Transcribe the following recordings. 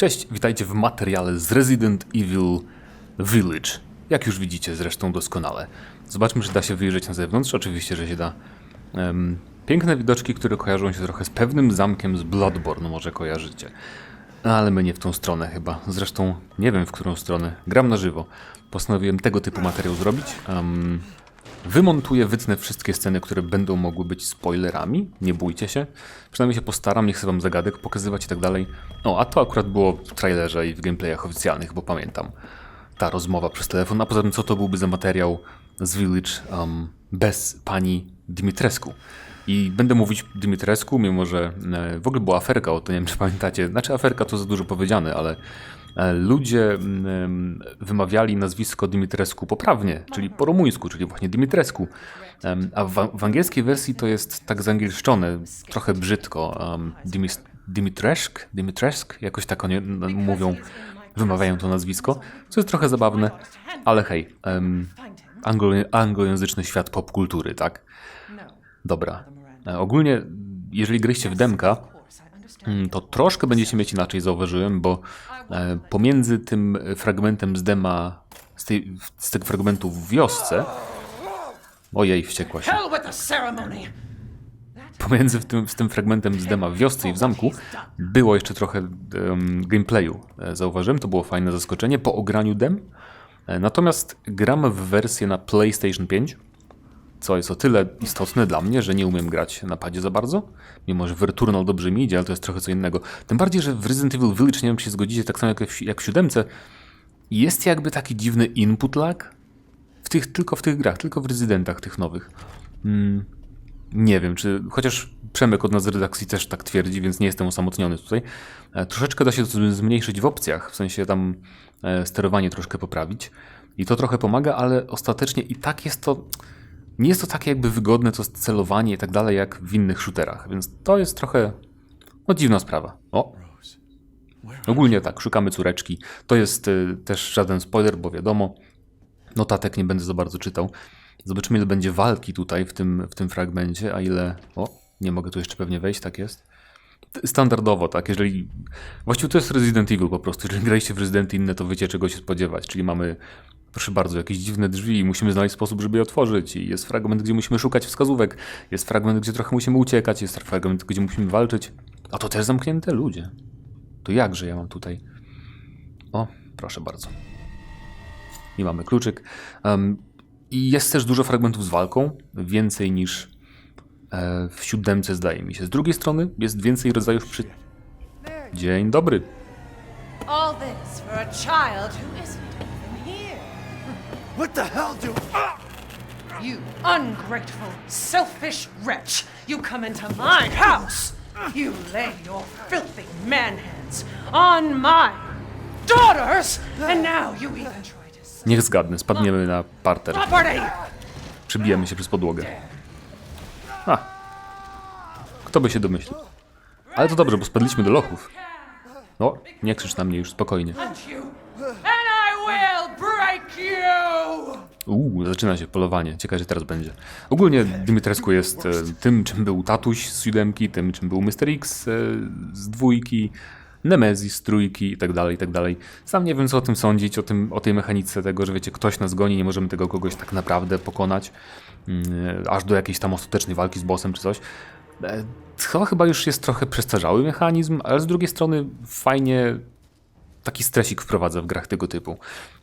Cześć, witajcie w materiale z Resident Evil Village. Jak już widzicie zresztą doskonale. Zobaczmy, czy da się wyjrzeć na zewnątrz. Oczywiście, że się da. Em, piękne widoczki, które kojarzą się trochę z pewnym zamkiem z Bloodborne, może kojarzycie. Ale my nie w tą stronę chyba. Zresztą nie wiem w którą stronę. Gram na żywo. Postanowiłem tego typu materiał zrobić. Em, Wymontuję, wytnę wszystkie sceny, które będą mogły być spoilerami. Nie bójcie się. Przynajmniej się postaram, nie chcę wam zagadek pokazywać i tak dalej. O, a to akurat było w trailerze i w gameplayach oficjalnych, bo pamiętam. Ta rozmowa przez telefon. A poza tym, co to byłby za materiał z Village um, bez pani Dimitrescu. I będę mówić Dimitrescu, mimo że e, w ogóle była aferka o to, nie wiem czy pamiętacie. Znaczy aferka to za dużo powiedziane, ale ludzie mm, wymawiali nazwisko Dimitrescu poprawnie, czyli po rumuńsku, czyli właśnie Dimitrescu. A w, angielskiej wersji to jest tak zangielszczone, trochę brzydko. Um, Dimis, Dimitreszk? Jakoś tak oni mówią, wymawiają to nazwisko, co jest trochę zabawne, ale hej, anglo, anglojęzyczny świat popkultury, tak? Dobra. E, Ogólnie, jeżeli gryście w demka, to troszkę będziecie mieć inaczej, zauważyłem, bo e, pomiędzy tym fragmentem z dema, z, tej, z tego fragmentu w wiosce, ojej, wściekła się, pomiędzy tym, z tym fragmentem z dema w wiosce i w zamku było jeszcze trochę em, gameplayu. E, Zauważyłem, to było fajne zaskoczenie po ograniu dem. E, Natomiast gram w wersję na PlayStation 5, co jest o tyle istotne dla mnie, że nie umiem grać na padzie za bardzo, mimo że w Returnal dobrze mi idzie, ale to jest trochę co innego. Tym bardziej, że w Resident Evil Village, nie wiem czy się zgodzicie, tak samo jak w, jak w siódemce, jest jakby taki dziwny input lag, w tych, tylko w tych grach, tylko w Residentach tych nowych. Mm, nie wiem, czy chociaż Przemek od nas z redakcji też tak twierdzi, więc nie jestem osamotniony tutaj. E, troszeczkę da się to zmniejszyć w opcjach, w sensie tam e, sterowanie troszkę poprawić. I to trochę pomaga, ale ostatecznie i tak jest to. Nie jest to takie jakby wygodne to celowanie i tak dalej, jak w innych shooterach, więc to jest trochę. No dziwna sprawa. O! Ogólnie tak, szukamy córeczki. To jest y, też żaden spoiler, bo wiadomo, notatek nie będę za bardzo czytał. Zobaczymy, ile będzie walki tutaj w tym, w tym fragmencie, a ile. O, nie mogę tu jeszcze pewnie wejść, tak jest. Standardowo, tak, jeżeli. Właściwie to jest Resident Evil po prostu. Jeżeli graliście w Resident inne, to wiecie, czego się spodziewać. Czyli mamy, proszę bardzo, jakieś dziwne drzwi i musimy znaleźć sposób, żeby je otworzyć. I jest fragment, gdzie musimy szukać wskazówek. Jest fragment, gdzie trochę musimy uciekać. Jest fragment, gdzie musimy walczyć. A to też zamknięte ludzie. To jakże ja mam tutaj. O, proszę bardzo. I mamy kluczyk. Em, I jest też dużo fragmentów z walką, więcej niż e, w siódemce zdaje mi się. Z drugiej strony jest więcej rodzajów przy... Dzień dobry. All this for a child who here. What the hell do? You ungrateful, selfish wretch! You come into my house! You lay your filthy man hands on my daughters! And now you even try to Niech zgadnę, spadniemy na parter. property! Przybijemy się przez podłogę. A. Kto by się domyślił? Ale to dobrze, bo spadliśmy do lochów. O, nie krzycz na mnie już, spokojnie. Uuu, zaczyna się polowanie. Ciekawe, że teraz będzie. Ogólnie Dimitrescu jest e, tym, czym był tatuś z siódemki, tym, czym był Mr. X e, z dwójki, Nemezis z trójki i tak dalej, i tak dalej. Sam nie wiem, co o tym sądzić, o, tym, o tej mechanice tego, że wiecie, ktoś nas goni, nie możemy tego kogoś tak naprawdę pokonać, mm, aż do jakiejś tam ostatecznej walki z bossem czy coś. E, To chyba już jest trochę przestarzały mechanizm, ale z drugiej strony fajnie taki stresik wprowadza w grach tego typu.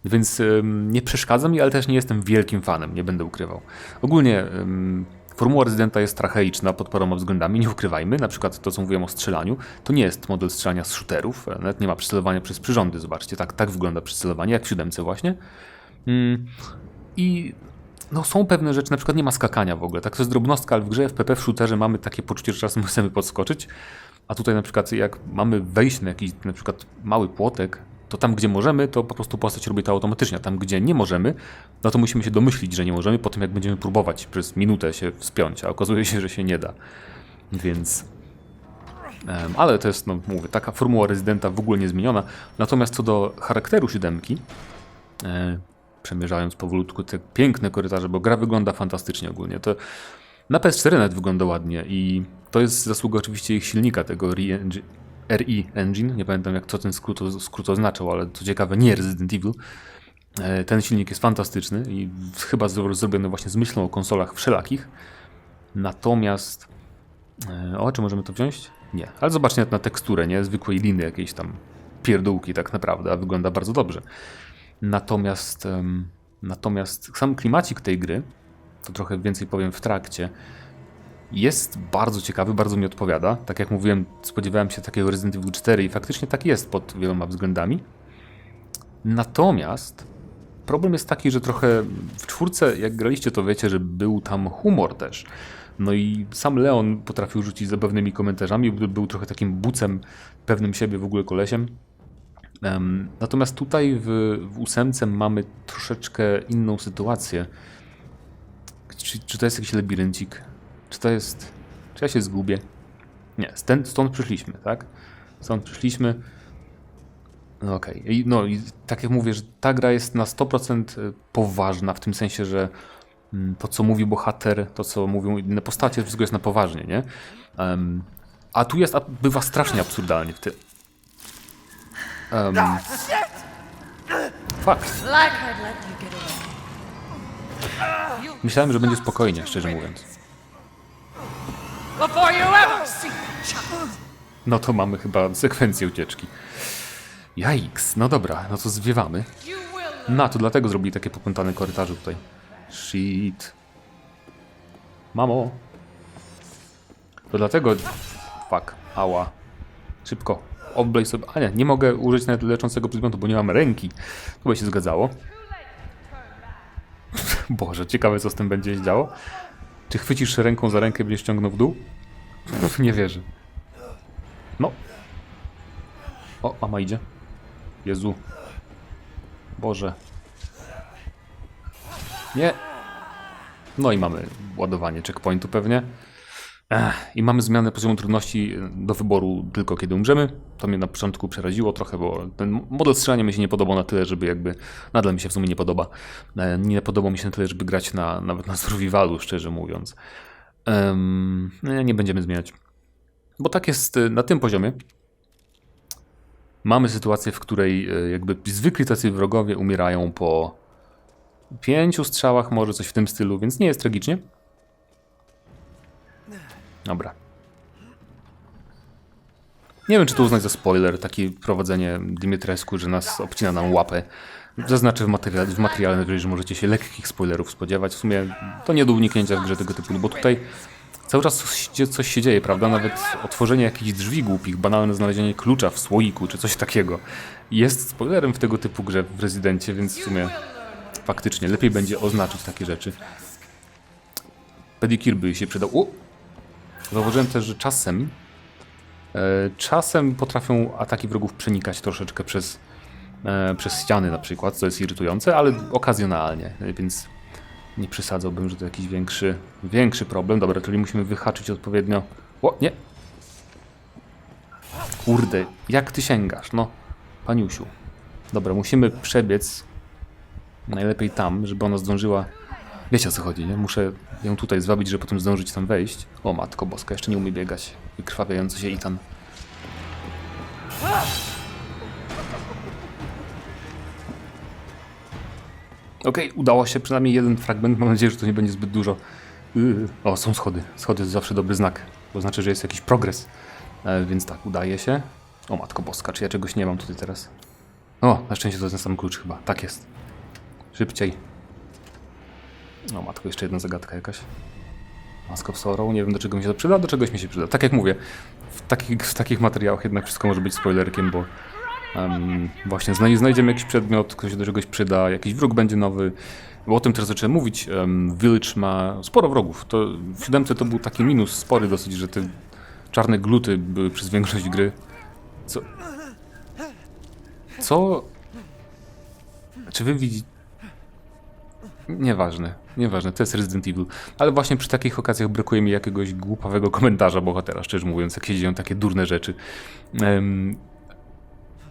Więc nie przeszkadza mi, ale też nie jestem wielkim fanem, nie będę ukrywał. Ogólnie formuła Residenta jest tracheiczna pod paroma względami, nie ukrywajmy. Na przykład to, co mówiłem o strzelaniu, to nie jest model strzelania z shooterów, e, nawet nie ma przycelowania przez przyrządy, zobaczcie, tak, tak wygląda przycelowanie, jak w siódemce właśnie. Ym, I no, są pewne rzeczy, na przykład nie ma skakania w ogóle. Tak to jest drobnostka, ale w grze FPP w shooterze mamy takie poczucie, że czasem chcemy podskoczyć, a tutaj na przykład jak mamy wejść na jakiś na przykład mały płotek, to tam gdzie możemy, to po prostu postać robi to automatycznie, a tam gdzie nie możemy, no to musimy się domyślić, że nie możemy, po tym jak będziemy próbować przez minutę się wspiąć, a okazuje się, że się nie da. Więc... em, ale to jest, no mówię, taka formuła rezydenta w ogóle niezmieniona. Natomiast co do charakteru siódemki, e, przemierzając powolutku te piękne korytarze, bo gra wygląda fantastycznie ogólnie. To na PS4 nawet wygląda ładnie i to jest zasługa oczywiście ich silnika, tego RI Engine, nie pamiętam jak co ten skrót, skrót oznaczał, ale co ciekawe nie Resident Evil. E, Ten silnik jest fantastyczny i chyba zro- zrobiony właśnie z myślą o konsolach wszelakich. Natomiast... e, O, czy możemy to wziąć? Nie. Ale zobaczcie na, teksturę, nie? Zwykłej liny jakiejś tam pierdółki tak naprawdę, a wygląda bardzo dobrze. Natomiast, natomiast sam klimacik tej gry, to trochę więcej powiem w trakcie, jest bardzo ciekawy, bardzo mi odpowiada. Tak jak mówiłem, spodziewałem się takiego Resident Evil 4 i faktycznie tak jest pod wieloma względami. Natomiast problem jest taki, że trochę w czwórce, jak graliście, to wiecie, że był tam humor też. No i sam Leon potrafił rzucić zabawnymi komentarzami, był- trochę takim bucem, pewnym siebie w ogóle kolesiem. Em, natomiast tutaj w, w ósemce mamy troszeczkę inną sytuację. Czy, czy to jest jakiś labiryncik? Czy to jest... Czy ja się zgubię? Nie, stąd, stąd przyszliśmy, tak? Stąd przyszliśmy. No Okej, I no i tak jak mówię, że ta gra jest na 100% poważna, w tym sensie, że mm, to co mówi bohater, to co mówią inne postacie, wszystko jest na poważnie, nie? Em, a tu jest, bywa strasznie absurdalnie w tym. Um, fuck. Myślałem, że będzie spokojnie, szczerze mówiąc. No to mamy chyba sekwencję ucieczki. Jajks, no dobra, no to zwiewamy. Will No, to dlatego zrobili takie popętane korytarze tutaj. Shit. Mamo. To dlatego... Fuck, ała. Szybko. Oblej sobie... A nie, nie mogę użyć nawet leczącego przedmiotu, bo nie mam ręki. To by się zgadzało. Boże, ciekawe co z tym będzie się działo. Czy chwycisz ręką za rękę i będziesz ciągnął w dół? Nie wierzę. No. O, mama idzie. Jezu. Boże. Nie. No i mamy ładowanie checkpointu pewnie. I mamy zmianę poziomu trudności do wyboru tylko kiedy umrzemy. To mnie na początku przeraziło trochę, bo ten model strzelania mi się nie podobał na tyle, żeby jakby... Nadal mi się w sumie nie podoba. E, Nie podobał mi się na tyle, żeby grać na, nawet na survivalu, szczerze mówiąc. Em, nie, będziemy zmieniać. Bo tak jest e, na tym poziomie. Mamy sytuację, w której e, jakby zwykli tacy wrogowie umierają po pięciu strzałach, może coś w tym stylu, więc nie jest tragicznie. Dobra. Nie wiem, czy to uznać za spoiler, takie prowadzenie Dimitrescu, że nas obcina nam łapę. Zaznaczę w materiale, w materiale że możecie się lekkich spoilerów spodziewać. W sumie to nie do uniknięcia w grze tego typu, no bo tutaj cały czas coś, się- dzieje, prawda? Nawet otworzenie jakichś drzwi głupich, banalne znalezienie klucza w słoiku, czy coś takiego jest spoilerem w tego typu grze w Rezydencie, więc w sumie faktycznie lepiej będzie oznaczyć takie rzeczy. Pedikir by się przydał. Zauważyłem też, że czasem e, czasem potrafią ataki wrogów przenikać troszeczkę przez, e, przez ściany na przykład, co jest irytujące, ale okazjonalnie, więc nie przesadzałbym, że to jakiś większy, większy problem. Dobra, czyli musimy wyhaczyć odpowiednio. O, nie! Kurde, jak ty sięgasz, no. Paniusiu. Dobra, musimy przebiec najlepiej tam, żeby ona zdążyła... Wiecie o co chodzi, nie? Muszę ją tutaj zwabić, żeby potem zdążyć tam wejść. O matko boska, jeszcze nie umie biegać. Wykrwawiający się Itan. Okej, udało się przynajmniej jeden fragment. Mam nadzieję, że to nie będzie zbyt dużo. Yy, O, są schody. Schody to zawsze dobry znak. To znaczy, że jest jakiś progres. E, więc tak, udaje się. O matko boska, czy ja czegoś nie mam tutaj teraz? O, na szczęście to jest ten sam klucz chyba. Tak jest. Szybciej. O matko, jeszcze jedna zagadka jakaś. Mask of Sorrow, nie wiem do czego mi się to przyda, do czegoś mi się przyda. Tak jak mówię, w takich, w takich materiałach jednak wszystko może być spoilerkiem, bo em, właśnie znaj- znajdziemy jakiś przedmiot, ktoś się do czegoś przyda, jakiś wróg będzie nowy. Bo o tym teraz zacząłem mówić. em, Village ma sporo wrogów. To w siódemce to był taki minus spory dosyć, że te czarne gluty były przez większość gry. Co? Co? Czy wy widzicie? Nieważne, nieważne, to jest Resident Evil. Ale właśnie przy takich okazjach brakuje mi jakiegoś głupawego komentarza bohatera, szczerze mówiąc, jak się dzieją takie durne rzeczy. Em,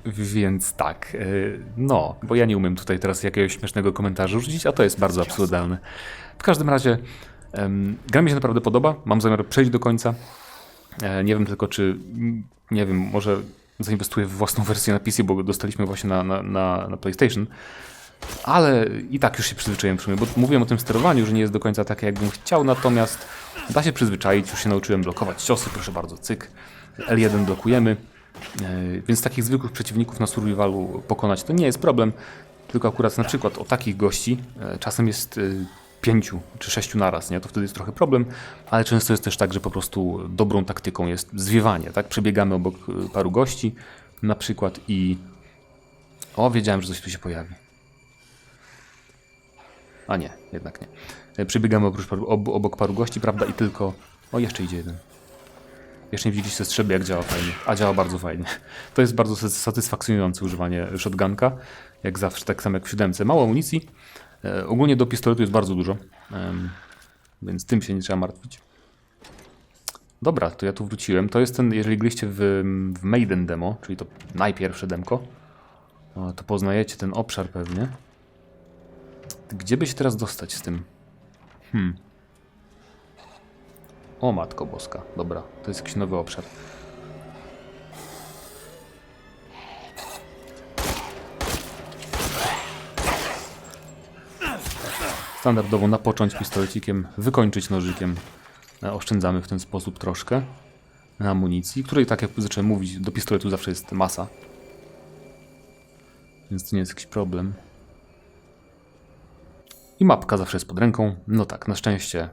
więc tak, e, no, bo ja nie umiem tutaj teraz jakiegoś śmiesznego komentarza rzucić, a to jest bardzo absurdalne. W każdym razie, em, gra mi się naprawdę podoba, mam zamiar przejść do końca. E, Nie wiem tylko, czy, nie wiem, może zainwestuję w własną wersję na PC, bo dostaliśmy właśnie na, na, na, na PlayStation. Ale i tak już się przyzwyczaiłem w sumie, bo mówiłem o tym sterowaniu, że nie jest do końca takie, jakbym chciał, natomiast da się przyzwyczaić, już się nauczyłem blokować ciosy, proszę bardzo, cyk. L1 blokujemy, e, więc takich zwykłych przeciwników na survivalu pokonać to nie jest problem, tylko akurat na przykład o takich gości e, czasem jest e, pięciu czy sześciu naraz, nie? To wtedy jest trochę problem, ale często jest też tak, że po prostu dobrą taktyką jest zwiewanie, tak? Przebiegamy obok paru gości na przykład i... O, wiedziałem, że coś tu się pojawi. A nie, jednak nie. E, Przebiegamy obok paru gości, prawda? I tylko... O, jeszcze idzie jeden. Jeszcze nie widzieliście strzelby, jak działa fajnie. A działa bardzo fajnie. To jest bardzo sat- satysfakcjonujące używanie shotgunka. Jak zawsze, tak samo jak w siódemce. Mało amunicji. E, ogólnie do pistoletu jest bardzo dużo. em, więc tym się nie trzeba martwić. Dobra, to ja tu wróciłem. To jest ten, jeżeli byliście w, w Maiden demo, czyli to najpierwsze demko, to poznajecie ten obszar pewnie. Gdzie by się teraz dostać z tym? Hmm. O matko boska. Dobra, to jest jakiś nowy obszar. Standardowo napocząć pistolecikiem, wykończyć nożykiem. E, Oszczędzamy w ten sposób troszkę na amunicji, której tak jak zacząłem mówić, do pistoletu zawsze jest masa. Więc to nie jest jakiś problem. I mapka zawsze jest pod ręką. No tak, na szczęście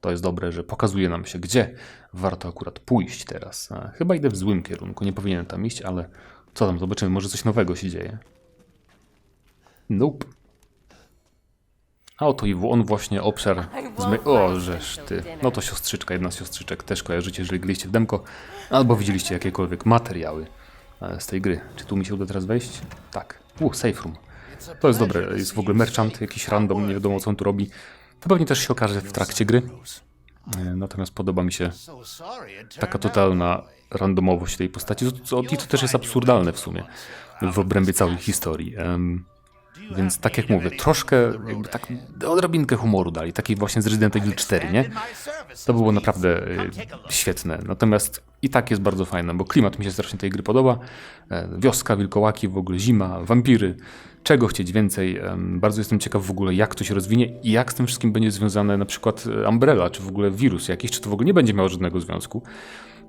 to jest dobre, że pokazuje nam się, gdzie warto akurat pójść teraz. A, chyba idę w złym kierunku, nie powinienem tam iść, ale co tam, zobaczymy, może coś nowego się dzieje. Nope. A oto i on właśnie obszar zmy... O, żeż ty. No to siostrzyczka, jedna z siostrzyczek. Też kojarzycie, jeżeli gliście w demko, albo widzieliście jakiekolwiek materiały e, z tej gry. Czy tu mi się uda teraz wejść? Tak. U, safe room. To jest dobre. Jest w ogóle merchant, jakiś random, nie wiadomo co on tu robi. To pewnie też się okaże w trakcie gry. E, Natomiast podoba mi się taka totalna randomowość tej postaci. I to też jest absurdalne w sumie w obrębie całej historii. Więc tak jak mówię, troszkę tak odrobinkę humoru dali, takiej właśnie z Resident Evil 4, nie? To było naprawdę y, świetne. Natomiast i tak jest bardzo fajne, bo klimat mi się strasznie tej gry podoba. E, Wioska, wilkołaki, w ogóle zima, wampiry. Czego chcieć więcej? Em, Bardzo jestem ciekaw w ogóle, jak to się rozwinie i jak z tym wszystkim będzie związane na przykład e, Umbrella, czy w ogóle wirus jakiś, czy to w ogóle nie będzie miało żadnego związku.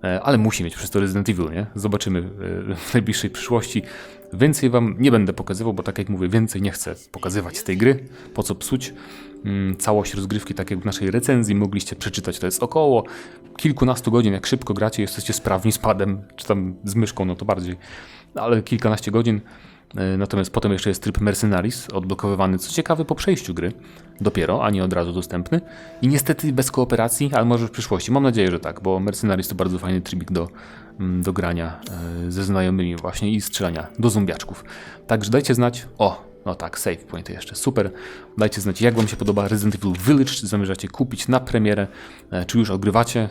E, Ale musi mieć przez to Resident Evil, nie? Zobaczymy e, w najbliższej przyszłości. Więcej wam nie będę pokazywał, bo tak jak mówię, więcej nie chcę pokazywać z tej gry. Po co psuć? Mm, Całość rozgrywki, tak jak w naszej recenzji, mogliście przeczytać. To jest około kilkunastu godzin. Jak szybko gracie, jesteście sprawni z padem, czy tam z myszką, no to bardziej. Ale kilkanaście godzin. E, Natomiast potem jeszcze jest tryb Mercenaries, odblokowywany, co ciekawe, po przejściu gry. Dopiero, a nie od razu dostępny. I niestety bez kooperacji, ale może w przyszłości. Mam nadzieję, że tak, bo Mercenaries to bardzo fajny trybik do, mm, do grania e, ze znajomymi właśnie i strzelania do zombiaczków. Także dajcie znać. O, no tak, save point jeszcze, super. Dajcie znać, jak Wam się podoba Resident Evil Village, czy zamierzacie kupić na premierę, e, czy już ogrywacie.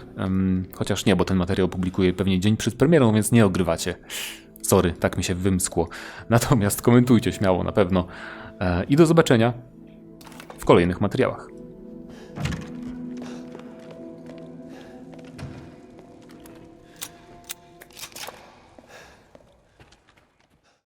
Chociaż nie, bo ten materiał publikuję pewnie dzień przed premierą, więc nie ogrywacie. Sorry, tak mi się wymskło. Natomiast komentujcie śmiało na pewno. E, I do zobaczenia w kolejnych materiałach.